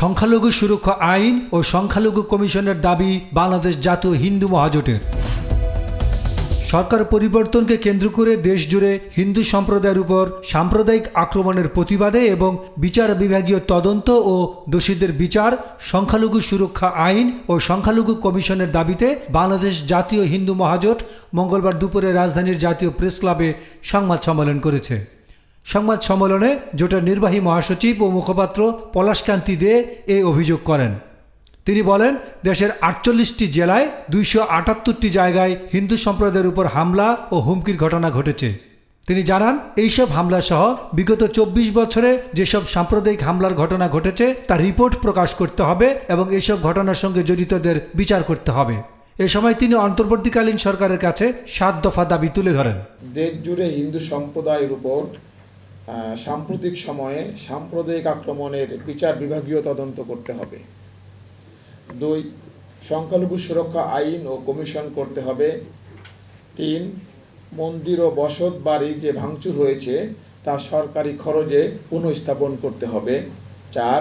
সংখ্যালঘু সুরক্ষা আইন ও সংখ্যালঘু কমিশনের দাবি বাংলাদেশ জাতীয় হিন্দু মহাজোটের। সরকার পরিবর্তনকে কেন্দ্র করে দেশজুড়ে হিন্দু সম্প্রদায়ের উপর সাম্প্রদায়িক আক্রমণের প্রতিবাদে এবং বিচার বিভাগীয় তদন্ত ও দোষীদের বিচার, সংখ্যালঘু সুরক্ষা আইন ও সংখ্যালঘু কমিশনের দাবিতে বাংলাদেশ জাতীয় হিন্দু মহাজোট মঙ্গলবার দুপুরে রাজধানীর জাতীয় প্রেস ক্লাবে সংবাদ সম্মেলন করেছে। সংবাদ সম্মেলনে জোটের নির্বাহী মহাসচিব ও মুখপাত্র পলাশকান্তি দে এই অভিযোগ করেন। তিনি বলেন, দেশের আটচল্লিশটি জেলায় দুইশো আটাত্তরটি জায়গায় হিন্দু সম্প্রদায়ের উপর হামলা ও হুমকির ঘটনা ঘটেছে। তিনি জানান, এইসব হামলা সহ বিগত চব্বিশ বছরে যেসব সাম্প্রদায়িক হামলার ঘটনা ঘটেছে তার রিপোর্ট প্রকাশ করতে হবে এবং এইসব ঘটনার সঙ্গে জড়িতদের বিচার করতে হবে। এ সময় তিনি অন্তর্বর্তীকালীন সরকারের কাছে সাত দফা দাবি তুলে ধরেন। দেশ জুড়ে হিন্দু সম্প্রদায়ের উপর সাম্প্রতিক সময়ে সাম্প্রদায়িক আক্রমণের বিচার বিভাগীয় তদন্ত করতে হবে। দুই সংখ্যালঘু সুরক্ষা আইন ও কমিশন করতে হবে। তিন মন্দির ও বসত বাড়ি যে ভাঙচুর হয়েছে তা সরকারি খরচে পুনঃস্থাপন করতে হবে। চার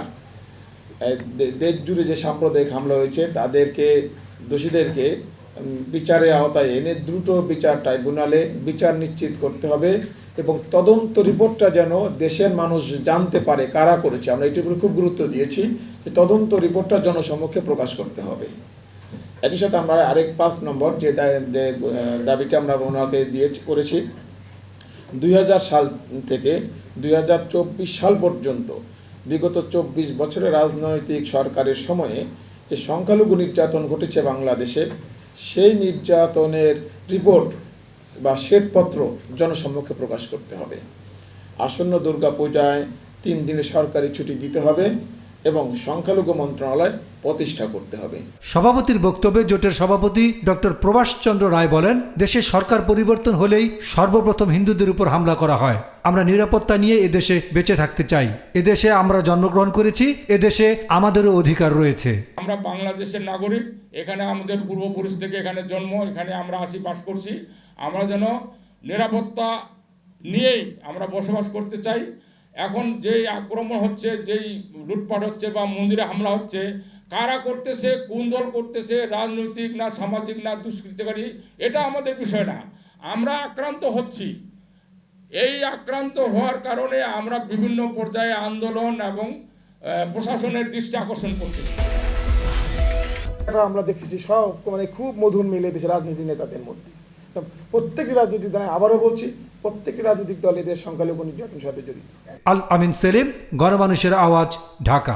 দেশ জুড়ে যে সাম্প্রদায়িক হামলা হয়েছে তাদেরকে দোষীদেরকে উম, বিচারের আওতায় এনে দ্রুত বিচার ট্রাইব্যুনালে বিচার নিশ্চিত করতে হবে। এবং তদন্ত রিপোর্টটা যেন দেশের মানুষ জানতে পারে কারা করেছে। আমরা এটির উপরে খুব গুরুত্ব দিয়েছি যে তদন্ত রিপোর্টটা জনসমক্ষে প্রকাশ করতে হবে। একই সাথে আমরা আরেক পাঁচ নম্বর যে দাবিটা আমরা ওনাকে দিয়ে করেছি, দুই হাজার সাল থেকে দুই হাজার চব্বিশ সাল পর্যন্ত বিগত চব্বিশ বছরের রাজনৈতিক সরকারের সময়ে যে সংখ্যালঘু নির্যাতন ঘটেছে বাংলাদেশে, সেই নির্যাতনের রিপোর্ট বা শ্বেতপত্র জনসম্মুখে প্রকাশ করতে হবে। আসন্ন দুর্গাপূজায় তিন দিনের সরকারি ছুটি দিতে হবে। এবং সংখ্যালঘু মন্ত্রণালয় প্রতিষ্ঠা করতে হবে। সভাপতির বক্তব্যে জোটের সভাপতি ডক্টর প্রভাষচন্দ্র রায় বলেন দেশে সরকার পরিবর্তন হলেই সর্বপ্রথম হিন্দুদের উপর হামলা করা হয়। আমরা নিরাপত্তা নিয়ে এদেশে বেঁচে থাকতে চাই। এদেশে আমরা জন্মগ্রহণ করেছি এদেশে আমাদেরও অধিকার রয়েছে। আমরা বাংলাদেশের নাগরিক এখানে আমাদের পূর্বপুরুষ থেকে এখানে জন্ম এখানে আমরা আসি বাস করছি। আমরা যেন নিরাপত্তা নিয়েই আমরা বসবাস করতে চাই। এখন যেই আক্রমণ হচ্ছে, যেই লুটপাট হচ্ছে বা মন্দিরে হামলা হচ্ছে, কারা করতেছে, কোন দল করতেছে, রাজনৈতিক না সামাজিক না দুষ্কৃতকারী, এটা আমাদের বিষয় না। আমরা আক্রান্ত হচ্ছি। এই আক্রান্ত হওয়ার কারণে আমরা বিভিন্ন পর্যায়ে আন্দোলন এবং প্রশাসনের দৃষ্টি আকর্ষণ করতেছি। আমরা দেখেছি সব মানে খুব মধুর মিলে দেশের রাজনীতি নেতাদের মধ্যে। প্রত্যেকটি রাজনৈতিক দলে, আবারও বলছি প্রত্যেক রাজনৈতিক দল এদের সংখ্যালঘু নির্যাতন সাথে জড়িত। আল আমিন সেলিম, গণমানুষের আওয়াজ, ঢাকা।